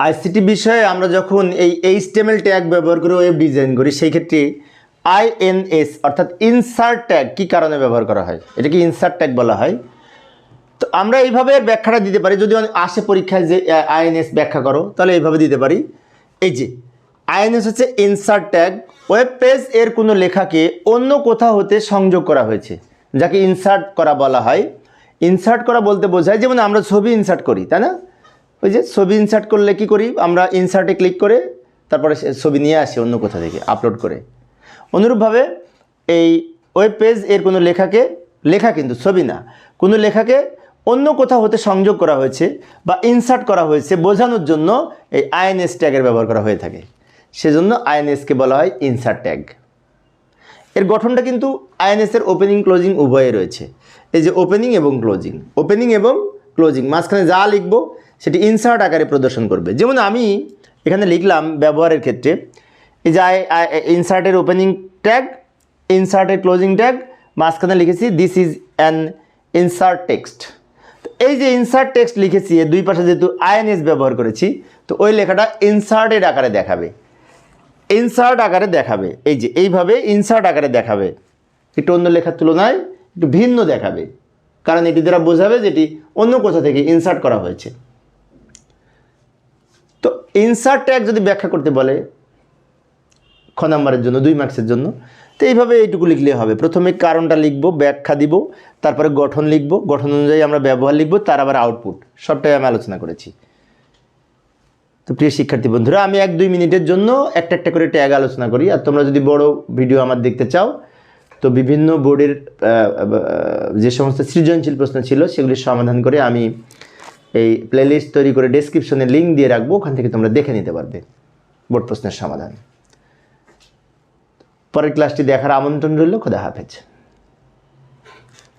ICT বিষয়ে আমরা যখন এই এইচটিএমএল ট্যাগ ব্যবহার করে ওয়েব ডিজাইন করি, সেই ক্ষেত্রে আইএনএস অর্থাৎ ইনসার্ট ট্যাগ কী কারণে ব্যবহার করা হয়? এটাকে ইনসার্ট ট্যাগ বলা হয়। তো আমরা এইভাবে ব্যাখ্যাটা দিতে পারি। যদি আসে পরীক্ষায় যে আইএনএস ব্যাখ্যা করো, তাহলে এইভাবে দিতে পারি। এই যে আইএনএস হচ্ছে ইনসার্ট ট্যাগ ওয়েব পেজ এর কোনো লেখাকে অন্য কোথাও হতে সংযোগ করা হয়েছে, যাকে ইনসার্ট করা বলা হয়। ইনসার্ট করা বলতে বোঝায়, যেমন আমরা ছবি ইনসার্ট করি, তাই না? ওই যে ছবি ইনসার্ট করলে কি করি? আমরা ইনসার্টে ক্লিক করে তারপরে ছবি নিয়ে আসি অন্য কোথা থেকে আপলোড করে। অনুরূপভাবে এই ওয়েব পেজ এর কোনো লেখাকে, লেখা কিন্তু ছবি না, কোনো লেখাকে অন্য কোথাও হতে সংযোগ করা হয়েছে বা ইনসার্ট করা হয়েছে বোঝানোর জন্য এই আইএনএস ট্যাগের ব্যবহার করা হয়ে থাকে। সেজন্য আইএনএসকে বলা হয় ইনসার্ট ট্যাগ এর গঠনটা কিন্তু আইএনএসের ওপেনিং ক্লোজিং উভয়ে রয়েছে। এই যে ওপেনিং এবং ক্লোজিং ওপেনিং এবং ক্লোজিং মাঝখানে যা লিখব সেটি ইনসার্ট আকারে প্রদর্শন করবে। যেমন আমি এখানে লিখলাম ব্যবহারের ক্ষেত্রে, এই যে ইনসার্টের ওপেনিং ট্যাগ ইনসার্টের ক্লোজিং ট্যাগ মাঝখানে লিখেছি this is an insert text এই যে ইনসার্ট টেক্সট লিখেছি দুই পাশে যেহেতু আইএনএস ব্যবহার করেছি, তো ওই লেখাটা ইনসার্টেড আকারে দেখাবে। ইনসার্ট আকারে দেখাবে। এই যে এইভাবে ইনসার্ট আকারে দেখাবে। একটু অন্য লেখার তুলনায় একটু ভিন্ন দেখাবে। কারণ এটি দ্বারা বোঝাবে যেটি অন্য কোথা থেকে ইনসার্ট করা হয়েছে। তো ইনসার্ট ট্যাগ যদি ব্যাখ্যা করতে বলে, খ নাম্বারের জন্য, দুই মার্কসের জন্য, তো এইভাবে এইটুকু লিখলে হবে। প্রথমে কারণটা লিখব, ব্যাখ্যা দিব, তারপরে গঠন লিখব, গঠন অনুযায়ী আমরা ব্যবহার লিখব, তার আবার আউটপুট সবটাই আমি আলোচনা করেছি। তো প্রিয় শিক্ষার্থী বন্ধুরা, আমি এক দুই মিনিটের জন্য একটা একটা করে ট্যাগ আলোচনা করি, আর তোমরা যদি বড় ভিডিও আমার দেখতে চাও, তো বিভিন্ন বোর্ডের যে সমস্ত সৃজনশীল প্রশ্ন ছিল সেগুলির সমাধান করে আমি এই প্লেলিস্ট তৈরি করে ডেসক্রিপশনে লিঙ্ক দিয়ে রাখব, ওখান থেকে তোমরা দেখে নিতে পারবে বোর্ড প্রশ্নের সমাধান। পরের ক্লাসটি দেখার আমন্ত্রণ রইল, খোদা হাফেজ।